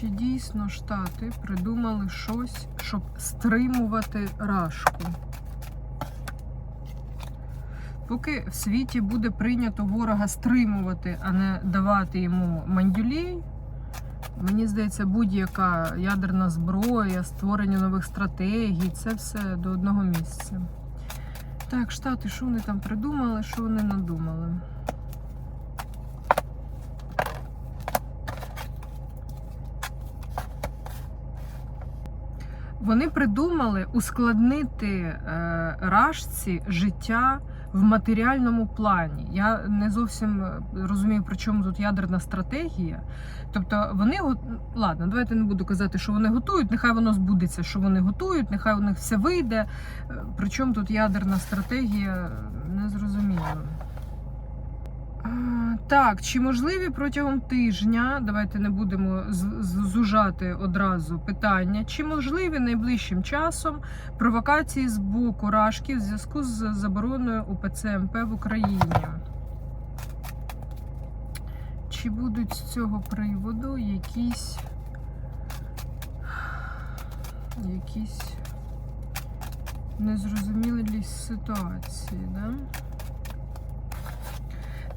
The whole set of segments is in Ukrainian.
Чи дійсно Штати придумали щось, щоб стримувати рашку? Поки в світі буде прийнято ворога стримувати, а не давати йому мандюлей, мені здається, будь-яка ядерна зброя, створення нових стратегій це все до одного місця. Так, Штати, що вони там придумали, що вони надумали? Вони придумали ускладнити е, рашці життя в матеріальному плані. Я не зовсім е, розумію, при чому тут ядерна стратегія. Тобто вони ладно, давайте не буду казати, що вони готують. Нехай воно збудеться, що вони готують, нехай у них все вийде. Е, При чому тут ядерна стратегія, не зрозуміло. Так, чи можливі протягом тижня, давайте не будемо зужати одразу питання, чи можливі найближчим часом провокації з боку Рашки в зв'язку з забороною УПЦ МП в Україні? Чи будуть з цього приводу якісь якісь незрозумілі ситуації, да?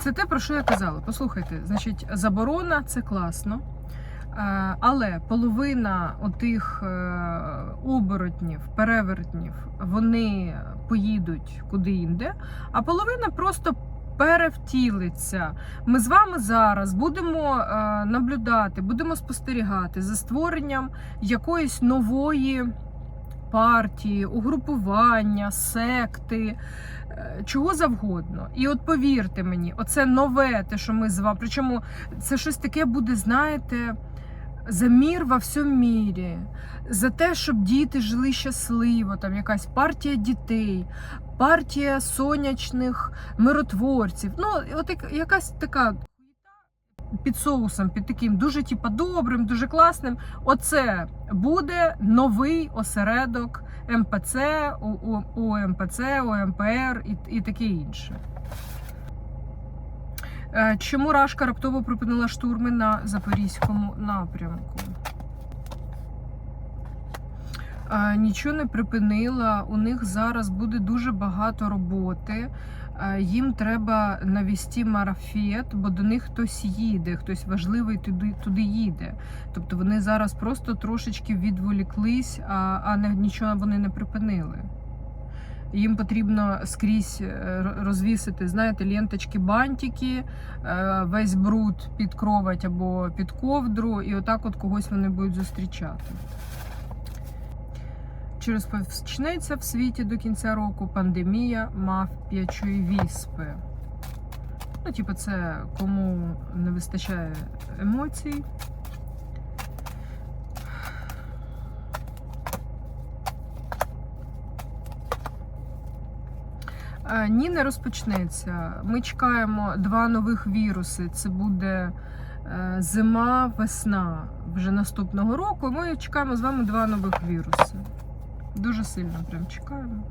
Це те, про що я казала. Послухайте, значить, заборона це класно. Е, Але половина отих е, оборотнів, перевертнів, вони поїдуть куди інде, а половина просто перевтілиться. Ми з вами зараз будемо е, наблюдати, будемо спостерігати за створенням якоїсь нової партії, угрупування, секти, е, чого завгодно. І от повірте мені, оце нове, те, що ми з вами. Причому це щось таке буде, знаєте, за мір во всьому мірі, за те, щоб діти жили щасливо, там якась партія дітей, партія сонячних миротворців. Ну, от якась така. Під соусом, під таким дуже типа добрим, дуже класним. Оце буде новий осередок МПЦ, УМПЦ, УМПР і, і таке інше. Е, Чому Рашка раптово припинила штурми на Запорізькому напрямку? Е, Нічого не припинила. У них зараз буде дуже багато роботи. Е, Їм треба навести марафет, бо до них хтось їде, хтось важливий туди, туди їде. Тобто вони зараз просто трошечки відволіклись, а, а нічого вони не припинили. Їм потрібно скрізь е, розвісити, знаєте, ленточки, бантики, е, весь бруд під кровать або під ковдру, і отак от когось вони будуть зустрічати. Чи розпочнеться в світі до кінця року пандемія мавп'ячої віспи? Ну, типу, це кому не вистачає емоцій. Е, Ні, не розпочнеться. Ми чекаємо два нових віруси. Це буде е, зима, весна вже наступного року. Ми чекаємо з вами два нових віруси. Дуже сильно прям чекаємо.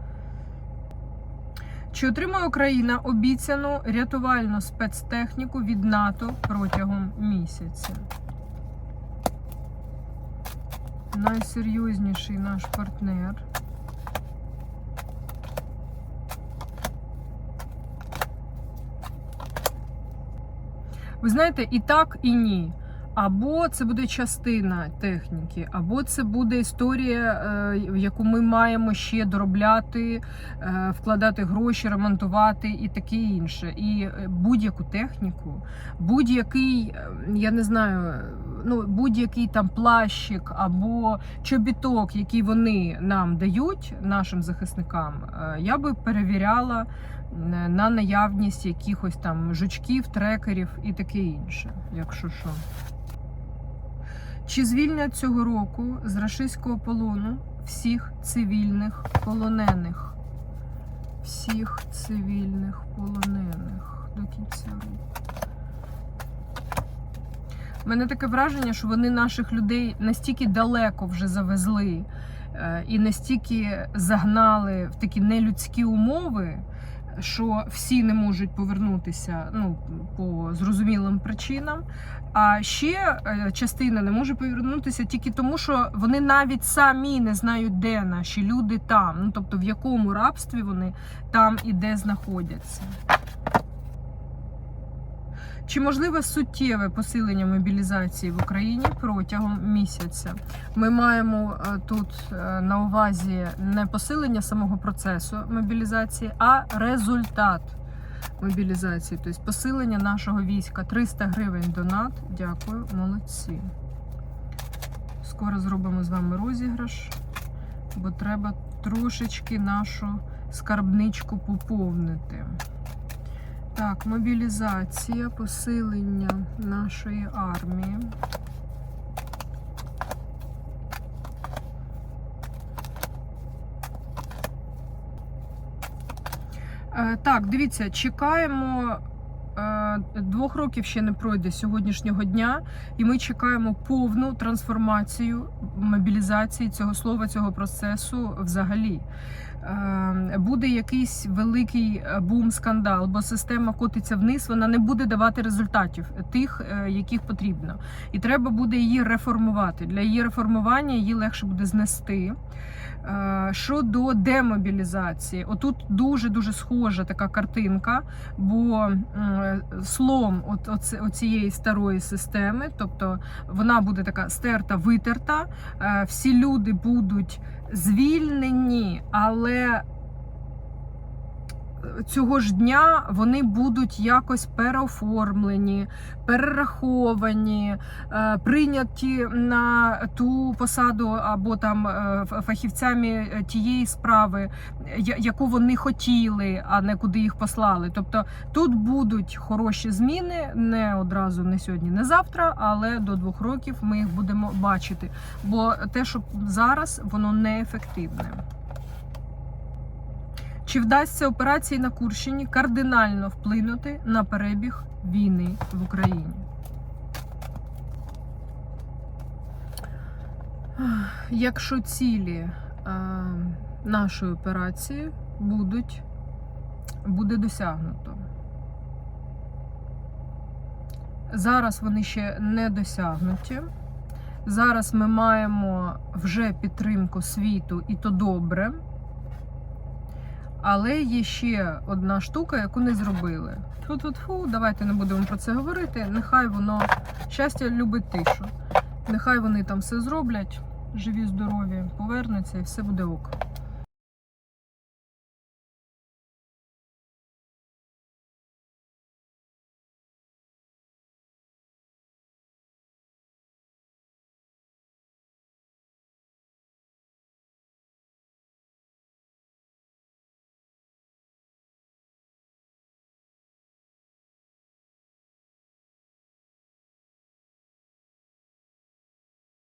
Чи отримає Україна обіцяну рятувальну спецтехніку від НАТО протягом місяця? Найсерйозніший наш партнер. Ви знаєте, і так, і ні. Або це буде частина техніки, або це буде історія, е, в яку ми маємо ще доробляти, е, вкладати гроші, ремонтувати і таке інше. І е, будь-яку техніку, будь-який, я не знаю, ну будь-який там плащик або чобіток, який вони нам дають, нашим захисникам, я би перевіряла на наявність якихось там жучків, трекерів і таке інше, якщо що. Чи звільнять цього року з рашистського полону всіх цивільних полонених? Всіх цивільних полонених до кінця року. У мене таке враження, що вони наших людей настільки далеко вже завезли е, і настільки загнали в такі нелюдські умови, що всі не можуть повернутися ну, по зрозумілим причинам. А ще е, частина не може повернутися тільки тому, що вони навіть самі не знають, де наші люди там. Ну тобто в якому рабстві вони там і де знаходяться. Чи можливе суттєве посилення мобілізації в Україні протягом місяця? Ми маємо е, тут е, на увазі не посилення самого процесу мобілізації, а результат мобілізації, тобто посилення нашого війська. 300 гривень донат. Дякую, молодці. Скоро зробимо з вами розіграш, бо треба трошечки нашу скарбничку поповнити. Так, мобілізація, посилення нашої армії. Е, Так, дивіться, чекаємо. е, Двох років ще не пройде сьогоднішнього дня, і ми чекаємо повну трансформацію мобілізації цього слова, цього процесу взагалі. Е, Буде якийсь великий е, бум-скандал, бо система котиться вниз, вона не буде давати результатів тих, е, яких потрібно. І треба буде її реформувати. Для її реформування її легше буде знести. Е, Щодо демобілізації, отут дуже дуже схожа така картинка, бо слом от, оце- оцієї старої системи, тобто вона буде така стерта, витерта, е, всі люди будуть звільнені, але цього ж дня вони будуть якось переоформлені, перераховані, е, прийняті на ту посаду або там е, фахівцями тієї справи, яку вони хотіли, а не куди їх послали. Тобто тут будуть хороші зміни не одразу, не сьогодні, не завтра, але до двох років ми їх будемо бачити. Бо те, що зараз, воно неефективне. Чи вдасться операції на Курщині кардинально вплинути на перебіг війни в Україні? Якщо цілі е, нашої операції будуть, буде досягнуто. Зараз вони ще не досягнуті. Зараз ми маємо вже підтримку світу, і то добре. Але є ще одна штука, яку не зробили. Фу-фу-фу, давайте не будемо про це говорити. Нехай воно щастя любить тишу. Нехай вони там все зроблять, живі, здорові, повернуться і все буде ок.